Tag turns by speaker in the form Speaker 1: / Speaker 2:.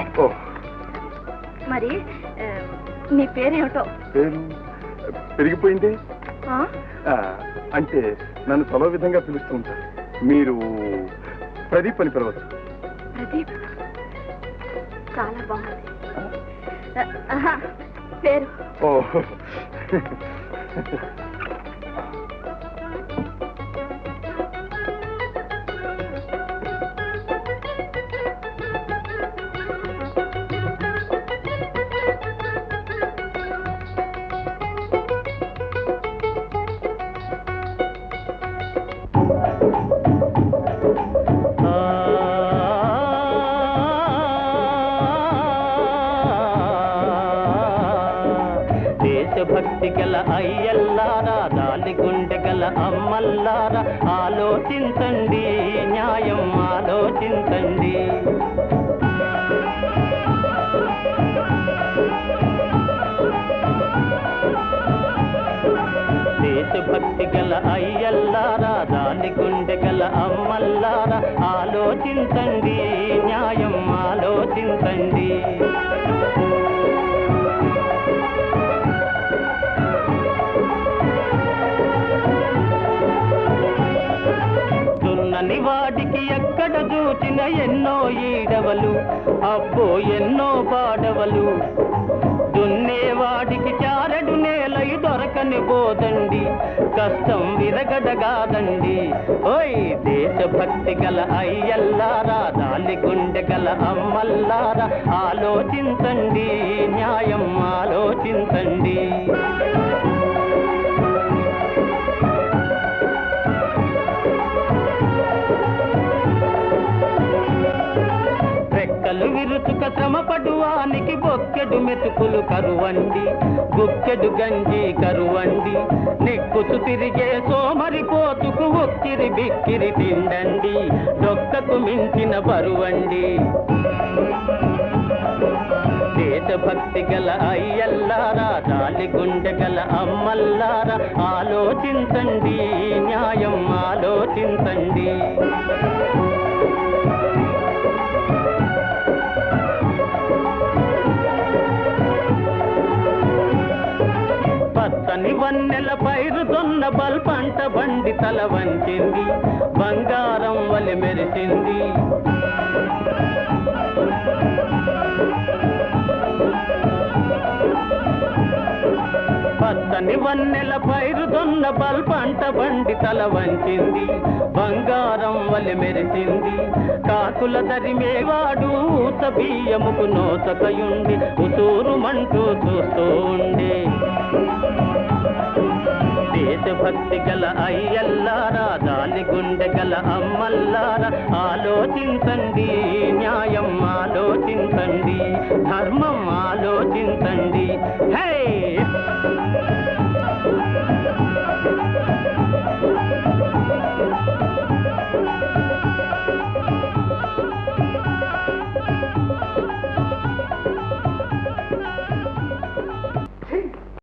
Speaker 1: నేనే ఓ. మరి నీ పేరేమిటో?
Speaker 2: పేరు పెరిగిపోయింది? అంటే నన్ను చలో విధంగా పిలుస్తూ ఉంటారు. మీరు ప్రదీప్ అని పిలవచ్చు.
Speaker 1: ప్రదీప్? చాలా బాగుంది. పేరు.
Speaker 2: ఓ.
Speaker 3: భక్తి గల అయ్యల్లారా దాలి గుండె గల అమ్మల్లారా ఆలోచించండి న్యాయం ఆలోచించండి. దేశభక్తి గల అయ్యల్లారా దాని గుండె గల అమ్మల్లారా ఆలోచించండి న్యాయం ఆలోచించండి. ఎక్కడ చూచిన ఎన్నో ఈడవలు అబ్బో ఎన్నో పాడవలు. దున్నేవాడికి చారడు నేలై దొరకని పోదండి కష్టం విరగడగాదండి. ఓయ్ దేశభక్తి గల అయ్యల్లారా దాలి గుండె గల అమ్మల్లారా ఆలోచించండి న్యాయం ఆలోచించండి. గుక్కెడు మెతుకులు కరువండి గుక్కెడు గంజి కరువండి. నెక్కుతు తిరిగే సోమరి పోతుకు ఉక్కిరి బిక్కిరి తిండండి డొక్కకు మించిన బరువండి. భక్తి గల అయ్యల్లారా దాలి గుండె గల అమ్మల్లారా ఆలోచించండి న్యాయం ఆలోచించండి. వన్నెల పైరు దొన్న బల్ పంట బండి తల వంచింది. బంగారం వలి మెరిసింది. పచ్చని వన్నెల పైరు దొన్న బల్ పంట బండి తల వంచింది. బంగారం వలి మెరిసింది. కాకుల దరిమేవాడు ఊత బియ్యముకు నోతకయుండి ఉసూరు మంటూ చూస్తూ ఉండే. దేశభక్తి గల అయ్యల్లారా దాని గుండె గల అమ్మల్లారా ఆలోచించండి న్యాయం ఆలోచించండి ధర్మం ఆలోచించండి. హే